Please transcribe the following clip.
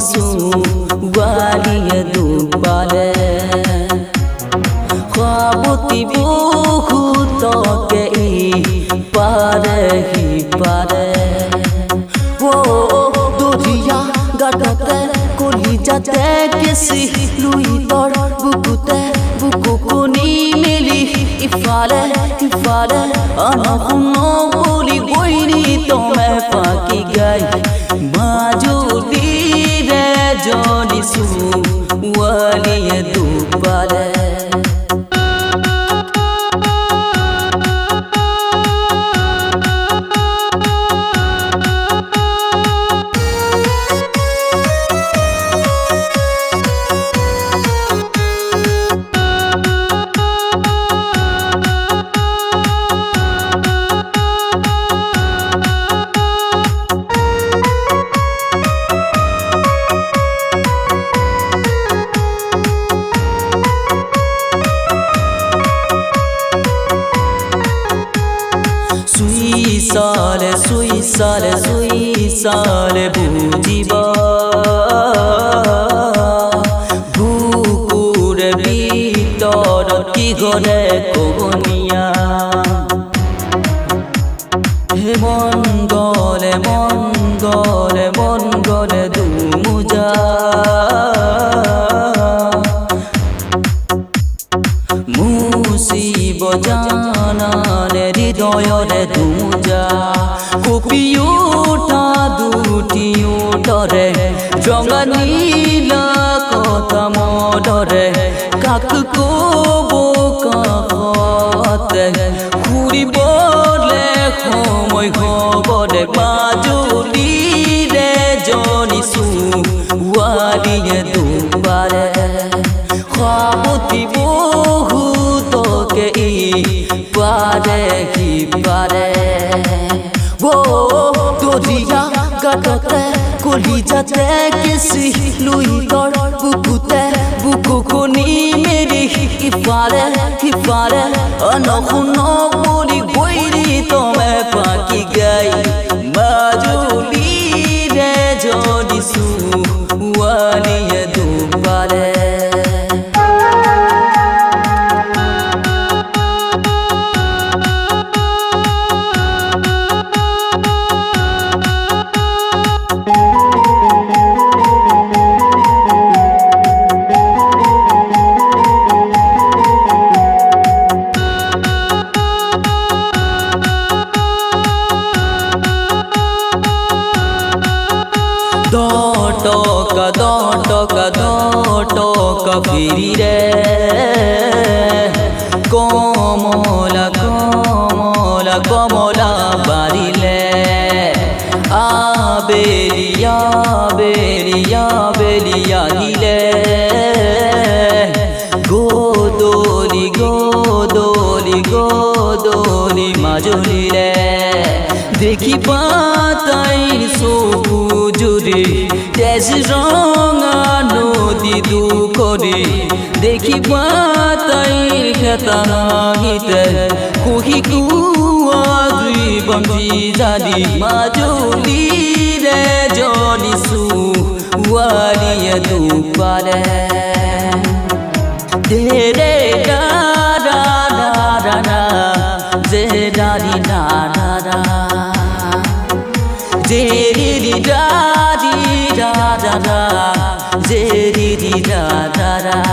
su wali du pale khwaboti buhu to ke i pare hi pare wo doriya gatate koli jate kisi lui tor bukute buku kuni mili ifale ifale anahuno boli ವಹಿಸು ವಾಲಿಯದು ಬಾಲ. Wali সালে সুই সালে সুই সালে বুঝিব। হৃদয়রে thuja copy ওঠা দুটি ওঠরে জঙ্গা নীলা কথা মডরে কাক কব কাহতে ঘুরিবলে সময় খবরে। মাজুলি রে জনিছু ওয়ালিয়ে দুবারে। খাবতি বহুতকে ই কি পারে ও তোরিয়া গাটতে কলি যাতে কেসি লুই তর বুকুতে বুকু খুনি মেরি, ইফারে ইফারে, অনখুন দটকা দটকা দটকা ফিরি রে কমলা কমলা কমলা বাড়িলে আবেলিয়া বেলিয়া বেলিয়া দিলে গোদলি গোদলি গোদলি মাজুলিলে দেখি পাতাইর সবুজরে তেজ নদী দুকরে দেখি পাতাইর খেতাহিতে কুহি কুয়া দুই বন্ধি জাদি মাজুলি রে জনিসু ওয়ালিয়ে দুপারে। তেরে di da di da da da, je di di da da da.